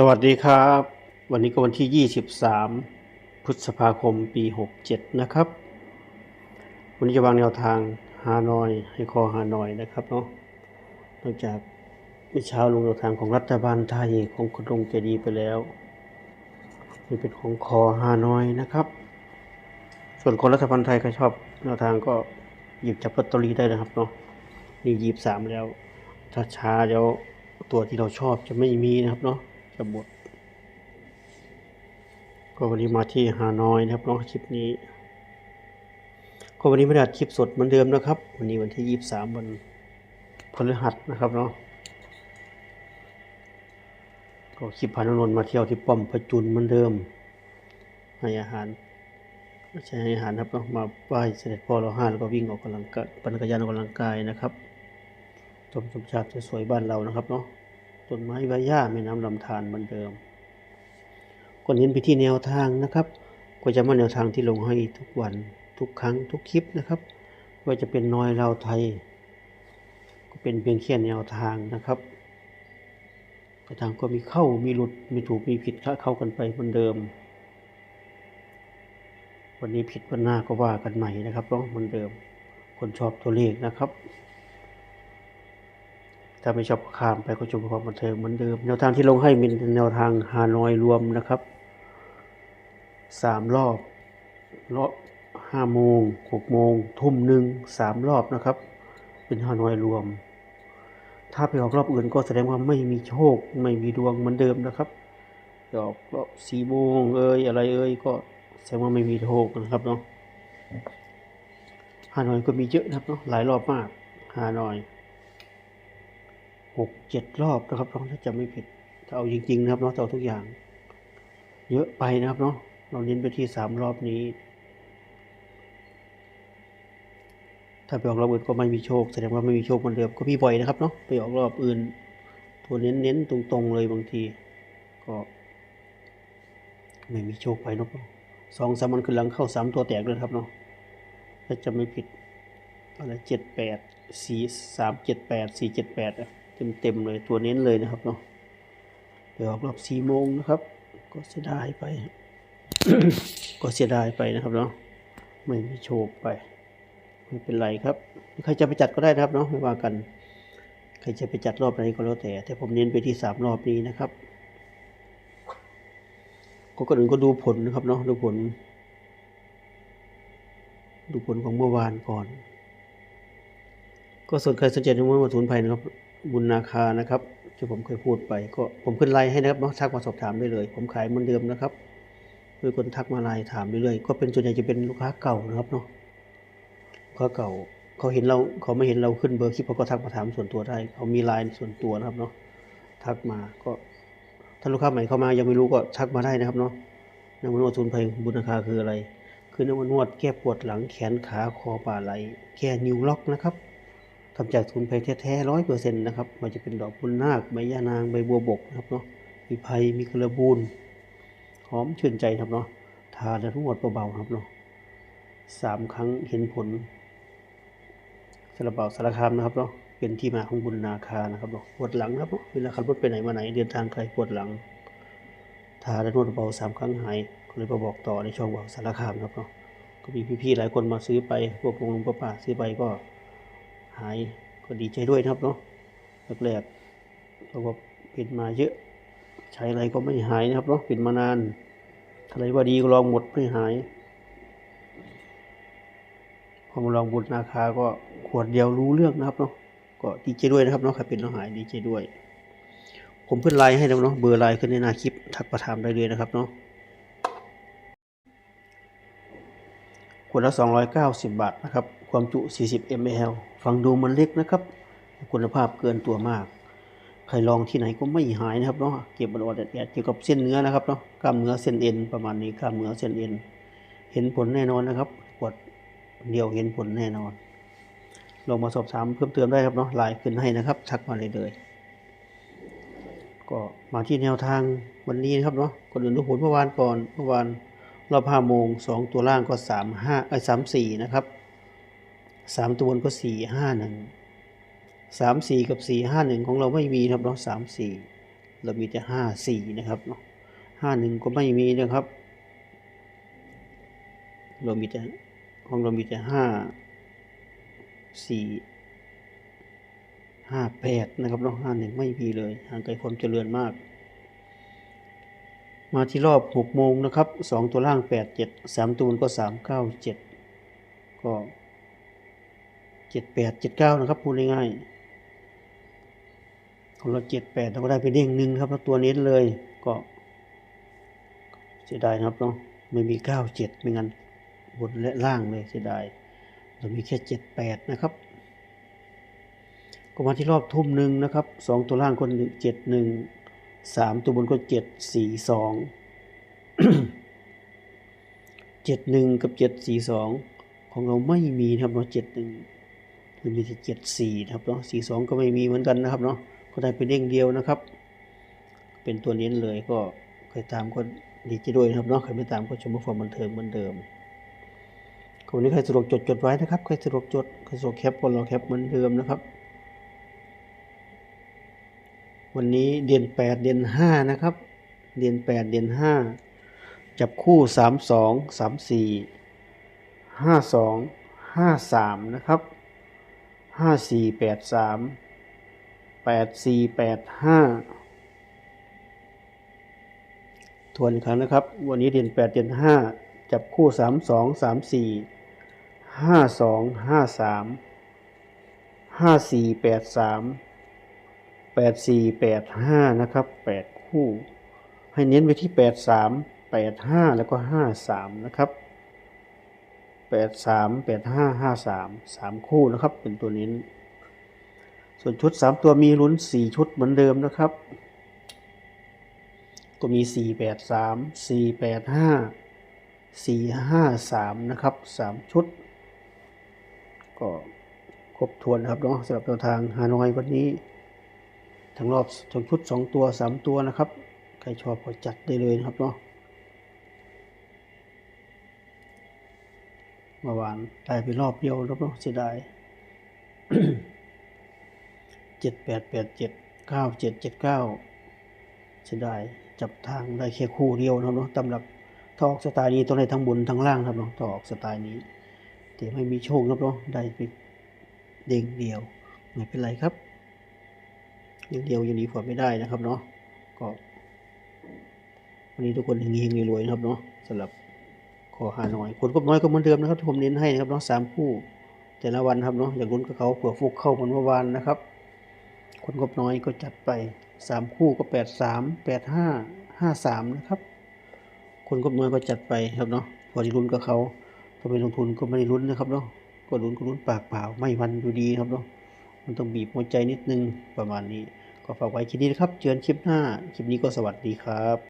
สวัสดีครับ วันนี้ก็วันที่ 23 พฤษภาคมปี 67 นะครับวันนี้จะวางแนวทางฮานอย ให้คอฮานอยนะครับเนาะนอกจากเมื่อเช้าลงแนวทางของรัฐบาลไทยของคุณลงเจดีไปแล้วนี่เป็นของคอฮานอยนะครับ ส่วนคนรัฐบาลไทยใครชอบแนวทางก็หยิบจับลอตเตอรี่ได้นะครับเนาะนี่ยีบสามแล้ว ถ้าช้าเดี๋ยวตัวที่เราชอบจะไม่มีนะครับเนาะ จะหมด ก็วันนี้มาที่ฮานอยนะครับเนาะคลิปนี้ ก็วันนี้ไม่ได้อัดคลิปสดเหมือนเดิมนะครับ วันนี้วันที่ยี่สามวันพฤหัสนะครับเนาะก็คลิปพานนนมาเที่ยวที่ป้อมประจุนเหมือนเดิมให้อาหารใช่อาหารนะครับเนาะมาไหว้เสด็จพ่อเราห้าแล้วก็วิ่งออกกำลังกายปั่นจักรยานออกกำลังกายนะครับชมธรรมชาติสวยๆบ้านเรานะครับเนาะ ต้นไม้ใบหญ้าแม่น้ำลำธารเหมือนเดิมก็เน้นไปที่แนวทางนะครับ ก็จะมาแนวทางที่ลงให้ทุกวันทุกครั้งทุกคลิปนะครับ ว่าจะเป็นน้อยเราไทย ก็เป็นเพียงแค่แนวทางนะครับแต่ทางก็มีเข้ามีหลุดมีถูกมีผิดคละเข้ากันไปเหมือนเดิม วันนี้ผิดวันหน้าก็ว่ากันใหม่นะครับเนาะเหมือนเดิม คนชอบตัวเลขนะครับ ถ้าไม่ชอบข้ามไปก็ชมความบันเทิงเหมือนเดิม แนวทางที่ลงให้เป็นแนวทางฮานอยรวมนะครับสามรอบรอบห้าโมงหกโมงทุ่มหนึ่งสามรอบนะครับ เป็นฮานอยรวม ถ้าไปออกรอบอื่นก็แสดงว่าไม่มีโชคไม่มีดวงเหมือนเดิมนะครับออกรอบสี่โมงเอ้ยอะไรเอ้ยก็แสดงว่าไม่มีโชคนะครับเนาะฮานอยก็มีเยอะนะครับเนาะหลายรอบมากฮานอย หกเจ็ดรอบนะครับน้องถ้าจำไม่ผิดถ้าเอาจริงๆนะครับเนาะถ้าเอาทุกอย่าง เยอะไปนะครับเนาะเราเน้นไปที่สามรอบนี้ ถ้าไปออกรอบอื่นก็ไม่มีโชค แสดงว่าไม่มีโชคเหมือนเดิมก็มีบ่อยนะครับเนาะไปออกรอบอื่น ตัวเน้นๆตรงๆเลยบางที ก็ ไม่มีโชคไปเนาะสองสามวันขึ้นหลังเข้าสามตัวแตกเลยครับเนาะถ้าจำไม่ผิดอะไรเจ็ดแปดสี่สามเจ็ดแปดสี่เจ็ดแปดเต็ม เต็มๆเลยตัวเน้นเลยนะครับเนาะไปออกรอบสี่โมงนะครับ ก็เสียดายไป ก็เสียดายไปนะครับเนาะไม่มีโชคไปไม่เป็นไรครับใครจะไปจัดก็ได้นะครับเนาะไม่ว่ากัน ใครจะไปจัดรอบไหนก็แล้วแต่ แต่ผมเน้นไปที่สามรอบนี้นะครับก็ก่อนอื่นก็ดูผลนะครับเนาะดูผล ดูผลของเมื่อวานก่อน ก็ส่วนใครสนใจในเรื่องวัตถุนภัยนะครับ บุญนาคานะครับที่ผมเคยพูดไป ก็ผมขึ้นไลน์ให้นะครับเนาะทักมาสอบถามได้เลย ผมขายเหมือนเดิมนะครับมีคนทักมาไลน์ถามเรื่อยๆก็เป็นส่วนใหญ่จะเป็นลูกค้าเก่านะครับเนาะลูกค้าเก่าเขาเห็นเราเขาไม่เห็นเราขึ้นเบอร์คลิปเขาก็ทักมาถามส่วนตัวได้เขามีไลน์ส่วนตัวนะครับเนาะทักมาก็ถ้าลูกค้าใหม่เข้ามายังไม่รู้ก็ทักมาได้นะครับเนาะน้ำมันนวดสุนไพรบุญนาคาคืออะไร คือน้ำมันนวดแก้ปวดหลังแขนขาคอบ่าไหลแก้นิ้วล็อกนะครับ ทำจากสุนไพรแท้ๆร้อยเปอร์เซ็นต์นะครับมันจะเป็นดอกบุญนาคใบยานางใบบัวบกนะครับเนาะมีไพรมีกระบูนหอมชื่นใจครับเนาะทาแล้วนวดเบาๆครับเนาะสามครั้งเห็นผลสารเบาสารคามนะครับเนาะเป็นที่มาของบุญนาคานะครับเนาะปวดหลังครับเนาะเวลาขับรถไปไหนมาไหนเดินทางไกลปวดหลังทาแล้วนวดเบาสามครั้งหายก็เลยมาบอกต่อในช่องเบาสารคามนะครับเนาะก็มีพี่ๆหลายคนมาซื้อไปพวกลุงป้าป้าซื้อไปก็ หายก็ดีใจด้วยนะครับเนาะแรกๆเราะว่าเป็นมาเยอะ ใช้อะไรก็ไม่หายนะครับเนาะเป็นมานานอะไรว่าดีก็ลองหมดไม่หายพอมาลองบุญนาคาก็ขวดเดียวรู้เรื่องนะครับเนาะก็ดีใจด้วยนะครับเนาะใครเป็นแล้วหายดีใจด้วย ผมเพิ่อนไลน์ให้แล้วเนาะเบอร์ไลน์ขึ้นในหน้าคลิปทักประถามได้เลยนะครับเนาะ ขวดละ 290 บาทนะครับ ความจุ 40 ml ฟังดูมันเล็กนะครับ คุณภาพเกินตัวมาก ใครลองที่ไหนก็ไม่หายนะครับเนาะ เก็บมันอดแอดเกี่ยวกับเส้นเนื้อนะครับเนาะ กล้ามเนื้อเส้นเอ็นประมาณนี้ กล้ามเนื้อเส้นเอ็น เห็นผลแน่นอนนะครับ ขวดเดียวเห็นผลแน่นอน ลองมาสอบถามเพิ่มเติมได้ครับเนาะไลน์ขึ้นให้นะครับทักมาเลยเลยก็มาที่แนวทางวันนี้นะครับเนาะก่อนอื่นดูผลเมื่อวานก่อนเมื่อวาน รอบห้าโมงสองตัวล่างก็สามห้าไอ้สามสี่นะครับสามตัวบนก็สี่ห้าหนึ่งสามสี่กับสี่ห้าหนึ่งของเราไม่มีครับเนาะสามสี่เรามีแต่ห้าสี่นะครับเนาะห้าหนึ่งก็ไม่มีนะครับ เรามีแต่ของเรามีแต่ห้าสี่ห้าแปดนะครับเนาะห้าหนึ่งไม่มีเลยห่างไกลความเจริญมาก มาที่รอบหกโมงนะครับสองตัวล่างแปดเจ็ดสามตัวบนก็สามเก้าเจ็ดก็เจ็ดแปดเจ็ดเก้านะครับพูดง่ายๆของเราเจ็ดแปดเราก็ได้ไปเด้งหนึ่งครับตัวเน้นเลยก็เสียดายนะครับเนาะไม่มีเก้าเจ็ดไม่งั้นบนและล่างเลยเสียดายเรามีแค่เจ็ดแปดนะครับ ก็มาที่รอบทุ่มหนึ่งนะครับสองตัวล่างคนเจ็ดหนึ่ง สามตัวบนก็เจ็ดสี่สองเจ็ดหนึ่งกับเจ็ดสี่สองของเราไม่มีนะครับเนาะเจ็ดหนึ่งมันมีแต่เจ็ดสี่นะครับเนาะสี่สองก็ไม่มีเหมือนกันนะครับเนาะก็ได้เป็นเด้งเดียวนะครับ เป็นตัวเน้นเลยก็ใครตามก็ดีใจด้วยนะครับเนาะใครไม่ตามก็ชมฟอร์มบันเทิงเหมือนเดิมคนนี้ใครสะดวกจดจดไว้นะครับใครสะดวกจดใครสะดวกแคปก็รอแคปเหมือนเดิมนะครับ วันนี้เดือนแปดเดือนห้านะครับ เดือนแปดเดือนห้าจับคู่สามสองสามสี่ห้าสองห้าสามนะครับห้าสี่แปดสามแปดสี่แปดห้าทวนอีกครั้งนะครับ วันนี้เดือนแปดเดือนห้าจับคู่สามสองสามสี่ห้าสองห้าสามห้าสี่แปดสาม แปดสี่แปดห้านะครับแปดคู่ ให้เน้นไปที่แปดสามแปดห้าแล้วก็ห้าสามนะครับแปดสามแปดห้าห้าสามสามคู่นะครับ เป็นตัวเน้น ส่วนชุดสามตัวมีลุ้นสี่ชุดเหมือนเดิมนะครับ ก็มีสี่แปดสามสี่แปดห้าสี่ห้าสามนะครับสามชุด ก็ครบถ้วนครับเนาะสำหรับตัวทางฮานอยวันนี้ ทั้งรอบทั้งชุดสองตัวสามตัวนะครับ ใครชอบก็จัดได้เลยนะครับเนาะเมื่อวานได้ไปรอบเดียวแล้วเนาะเสียดายเจ็ดแปดแปดเจ็ดเก้าเจ็ดเจ็ดเก้าเสียดายจับทางได้แค่คู่เดียวนะเนาะตำหรับถ้าออกสไตล์นี้ต้องได้ทั้งบนทั้งล่างครับเนาะถ้าออกสไตล์นี้ แต่ไม่มีโชคครับเนาะได้ไปเด้งเดียวไม่เป็นไรครับ อย่างเดียวยังหนีฝนไม่ได้นะครับเนาะก็วันนี้ทุกคนเฮงๆรวยๆนะครับเนาะสำหรับขอหาหน่อยคนก็น้อยก็เหมือนเดิมนะครับที่ผมเน้นให้นะครับเนาะสามคู่แต่ละวันครับเนาะอย่างลุ้นกับเขาเผื่อฟุกเข้าเหมือนเมื่อวานนะครับคนก็น้อยก็จัดไปสามคู่ก็แปดสามแปดห้าห้าสามนะครับ คนก็น้อยก็จัดไปครับเนาะพอที่ลุ้นกับเขาพอไปลงทุนก็ไม่ได้ลุ้นนะครับเนาะก็ลุ้นก็ลุ้นปากเปล่าไม่วันอยู่ดีครับเนาะ มันต้องบีบหัวใจนิดนึงประมาณนี้ ก็ฝากไว้คลิปนี้นะครับ เจอกันคลิปหน้า คลิปนี้ก็สวัสดีครับ